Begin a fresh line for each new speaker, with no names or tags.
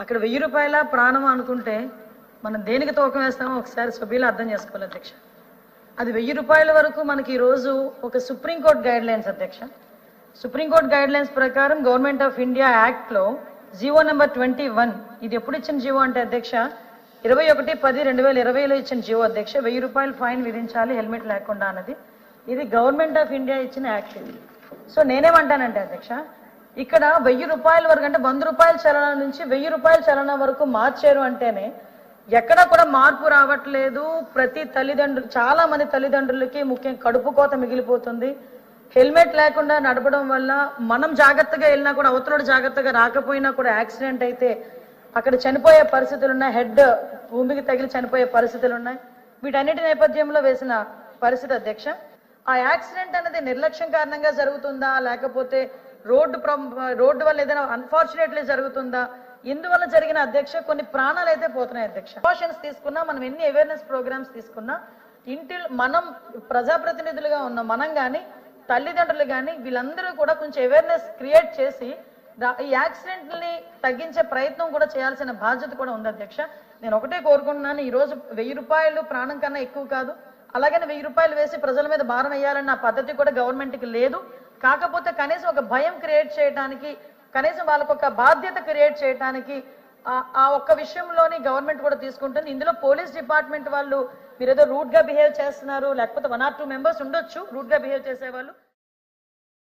అక్కడ వెయ్యి రూపాయల ప్రాణం అనుకుంటే మనం దేనికి తూకం వేస్తామో ఒకసారి సభ్యులు అర్థం చేసుకోవాలి అధ్యక్ష. అది వెయ్యి రూపాయల వరకు మనకి ఈరోజు ఒక సుప్రీంకోర్టు గైడ్ లైన్స్ అధ్యక్ష. సుప్రీంకోర్టు గైడ్ లైన్స్ ప్రకారం గవర్నమెంట్ ఆఫ్ ఇండియా యాక్ట్లో జీవో నెంబర్ ట్వంటీ వన్ ఇది ఎప్పుడు ఇచ్చిన జీవో అంటే అధ్యక్ష? ఇరవై ఒకటి పది రెండు వేల ఇరవైలో ఇచ్చిన జీవో అధ్యక్ష. వెయ్యి రూపాయలు ఫైన్ విధించాలి హెల్మెట్ లేకుండా అన్నది. ఇది గవర్నమెంట్ ఆఫ్ ఇండియా ఇచ్చిన యాక్ట్ సో నేనేమంటానంటే అధ్యక్ష ఇక్కడ వెయ్యి రూపాయల వరకు అంటే వంద రూపాయల చలన నుంచి వెయ్యి రూపాయల చలన వరకు మార్చారు అంటేనే ఎక్కడ కూడా మార్పు రావట్లేదు. ప్రతి తల్లిదండ్రులు చాలా మంది తల్లిదండ్రులకి ముఖ్యం కడుపు కోత మిగిలిపోతుంది. హెల్మెట్ లేకుండా నడపడం వల్ల మనం జాగ్రత్తగా వెళ్ళినా కూడా అవతలడు జాగ్రత్తగా రాకపోయినా కూడా యాక్సిడెంట్ అయితే అక్కడ చనిపోయే పరిస్థితులు ఉన్నాయి. హెడ్ భూమికి తగిలి చనిపోయే పరిస్థితులు ఉన్నాయి. వీటన్నిటి నేపథ్యంలో వేసిన పరిస్థితి అధ్యక్ష. ఆ యాక్సిడెంట్ అనేది నిర్లక్ష్యం కారణంగా జరుగుతుందా? లేకపోతే రోడ్డు రోడ్డు వల్ల ఏదైనా అన్ఫార్చునేట్లీ జరుగుతుందా? ఇందువల్ల జరిగిన అధ్యక్ష కొన్ని ప్రాణాలు అయితే పోతున్నాయి అధ్యక్ష. ప్రికాషన్స్ తీసుకున్నా మనం ఎన్ని అవేర్నెస్ ప్రోగ్రామ్స్ తీసుకున్నా ఇంటి మనం ప్రజాప్రతినిధులుగా ఉన్న మనం కానీ తల్లిదండ్రులు కానీ వీళ్ళందరూ కూడా కొంచెం అవేర్నెస్ క్రియేట్ చేసి ఈ యాక్సిడెంట్ని తగ్గించే ప్రయత్నం కూడా చేయాల్సిన బాధ్యత కూడా ఉంది అధ్యక్ష. నేను ఒకటే కోరుకుంటున్నాను ఈరోజు వెయ్యి రూపాయలు ప్రాణం కన్నా ఎక్కువ కాదు. అలాగని వెయ్యి రూపాయలు వేసి ప్రజల మీద భారం వేయాలన్న పద్ధతి కూడా గవర్నమెంట్కి లేదు. కాకపోతే కనీసం ఒక భయం క్రియేట్ చేయడానికి కనీసం వాళ్ళకు ఒక బాధ్యత క్రియేట్ చేయడానికి ఆ- ఒక్క విషయంలోని గవర్నమెంట్ కూడా తీసుకుంటుంది. ఇందులో పోలీస్ డిపార్ట్మెంట్ వాళ్ళు మీరు ఏదో రూట్గా బిహేవ్ చేస్తున్నారు లేకపోతే వన్ ఆర్ టూ మెంబర్స్ ఉండొచ్చు రూట్గా బిహేవ్ చేసేవాళ్ళు.